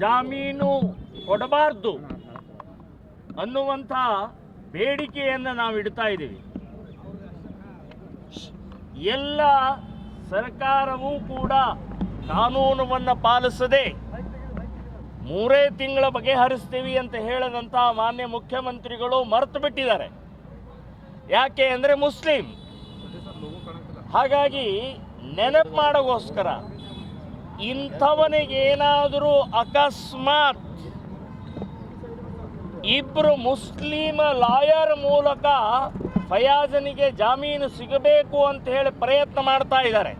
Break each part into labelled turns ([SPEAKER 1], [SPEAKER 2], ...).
[SPEAKER 1] ಜಾಮೀನು ಕೊಡಬಾರ್ದು ಅನ್ನುವಂಥ ಬೇಡಿಕೆಯನ್ನು ನಾವು ಇಡ್ತಾ ಇದ್ದೀವಿ. ಎಲ್ಲ ಸರ್ಕಾರವೂ ಕೂಡ ಕಾನೂನುವನ್ನು ಪಾಲಿಸದೆ ಮೂರೇ ತಿಂಗಳ ಬಗೆಹರಿಸ್ತೀವಿ ಅಂತ ಹೇಳದಂಥ ಮಾನ್ಯ ಮುಖ್ಯಮಂತ್ರಿಗಳು ಮರೆತು ಬಿಟ್ಟಿದ್ದಾರೆ. ಯಾಕೆ ಅಂದರೆ ಮುಸ್ಲಿಂ. ಹಾಗಾಗಿ ನೆನಪು ಮಾಡೋಗೋಸ್ಕರ ಇಂಥವನಿಗೇನಾದರೂ ಅಕಸ್ಮಾತ್ ಇಬ್ಬರು ಮುಸ್ಲಿಮ ಲಾಯರ್ ಮೂಲಕ ಫಯಾಜನಿಗೆ ಜಾಮೀನು ಸಿಗಬೇಕು ಅಂತ ಹೇಳಿ ಪ್ರಯತ್ನ ಮಾಡ್ತಾ ಇದ್ದಾರೆ.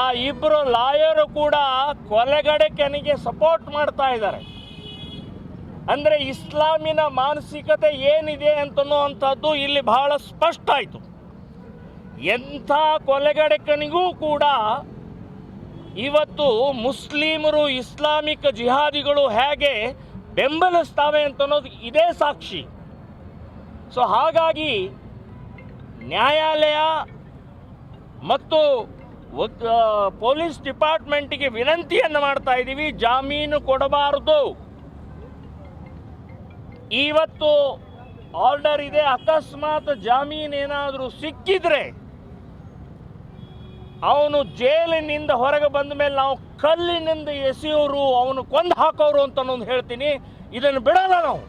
[SPEAKER 1] ಆ ಇಬ್ಬರು ಲಾಯರು ಕೂಡ ಕೊಲೆಗಡಕನಿಗೆ ಸಪೋರ್ಟ್ ಮಾಡ್ತಾ ಇದ್ದಾರೆ. ಅಂದರೆ ಇಸ್ಲಾಮಿನ ಮಾನಸಿಕತೆ ಏನಿದೆ ಅಂತನ್ನುವಂಥದ್ದು ಇಲ್ಲಿ ಬಹಳ ಸ್ಪಷ್ಟ ಆಯಿತು. ಎಂಥ ಕೊಲೆಗಡಕನಿಗೂ ಕೂಡ ಇವತ್ತು ಮುಸ್ಲಿಮರು ಇಸ್ಲಾಮಿಕ್ ಜಿಹಾದಿಗಳು ಹೇಗೆ ಬೆಂಬಲಿಸ್ತಾವೆ ಅಂತ ಅನ್ನೋದು ಇದೇ ಸಾಕ್ಷಿ. ಸೊ ಹಾಗಾಗಿ ನ್ಯಾಯಾಲಯ ಮತ್ತು ಪೊಲೀಸ್ ಡಿಪಾರ್ಟ್ಮೆಂಟಿಗೆ ವಿನಂತಿಯನ್ನು ಮಾಡ್ತಾ ಇದ್ದೀವಿ, ಜಾಮೀನು ಕೊಡಬಾರದು. ಇವತ್ತು ಆರ್ಡರ್ ಇದೆ, ಅಕಸ್ಮಾತ್ ಜಾಮೀನು ಏನಾದರೂ ಸಿಕ್ಕಿದ್ರೆ ಅವನು ಜೈಲಿನಿಂದ ಹೊರಗೆ ಬಂದ ಮೇಲೆ ನಾವು ಕಲ್ಲಿನಿಂದ ಎಸೆಯೋರು, ಅವನು ಕೊಂದು ಹಾಕೋರು ಅಂತ ನಾನು ಹೇಳ್ತೀನಿ. ಇದನ್ನು ಬಿಡಲ್ಲ ನಾವು.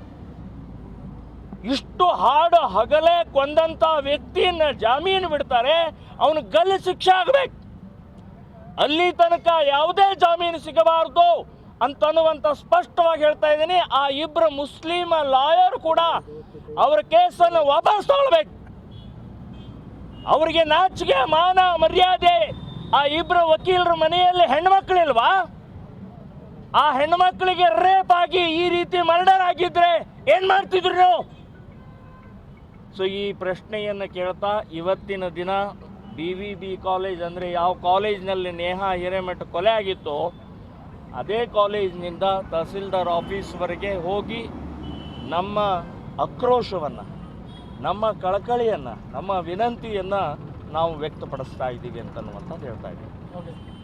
[SPEAKER 1] ಇಷ್ಟು ಹಾಡು ಹಗಲೇ ಕೊಂದಂತ ವ್ಯಕ್ತಿಯನ್ನ ಜಾಮೀನು ಬಿಡ್ತಾರೆ, ಅವನು ಗಲ್ಲಿ ಶಿಕ್ಷೆ ಆಗಬೇಕು. ಅಲ್ಲಿ ತನಕ ಯಾವುದೇ ಜಾಮೀನು ಸಿಗಬಾರದು ಅಂತನ್ನುವಂತ ಸ್ಪಷ್ಟವಾಗಿ ಹೇಳ್ತಾ ಇದ್ದೀನಿ. ಆ ಇಬ್ಬರು ಮುಸ್ಲಿಮ ಲಾಯರ್ ಕೂಡ ಅವರ ಕೇಸನ್ನು ವಾಪಸ್ ತಗೊಳ್ಬೇಕು. ಅವರಿಗೆ ನಾಚಿಕೆ, ಮಾನ, ಮರ್ಯಾದೆ. ಆ ಇಬ್ಬರು ವಕೀಲರ ಮನೆಯಲ್ಲಿ ಹೆಣ್ಮಕ್ಳಿಲ್ವಾ? ಆ ಹೆಣ್ಮಕ್ಳಿಗೆ ರೇಪ್ ಆಗಿ ಈ ರೀತಿ ಮರ್ಡರ್ ಆಗಿದ್ರೆ ಏನ್ ಮಾಡ್ತಿದ್ರು ನೀವು? ಸೊ, ಈ ಪ್ರಶ್ನೆಯನ್ನು ಕೇಳ್ತಾ ಇವತ್ತಿನ ದಿನ ಬಿ ವಿ ಬಿ ಕಾಲೇಜ್ ಅಂದರೆ ಯಾವ ಕಾಲೇಜ್ನಲ್ಲಿ ನೇಹಾ ಹಿರೇಮಠ ಕೊಲೆ ಆಗಿತ್ತೋ, ಅದೇ ಕಾಲೇಜ್ನಿಂದ ತಹಸೀಲ್ದಾರ್ ಆಫೀಸ್ವರೆಗೆ ಹೋಗಿ ನಮ್ಮ ಆಕ್ರೋಶವನ್ನು ನಮ್ಮ ಕಳಕಳಿಯನ್ನು ನಮ್ಮ ವಿನಂತಿಯನ್ನು ನಾವು ವ್ಯಕ್ತಪಡಿಸ್ತಾ ಇದ್ದೀವಿ ಅಂತನ್ನುವಂಥದ್ದು ಹೇಳ್ತಾ ಇದ್ದೀವಿ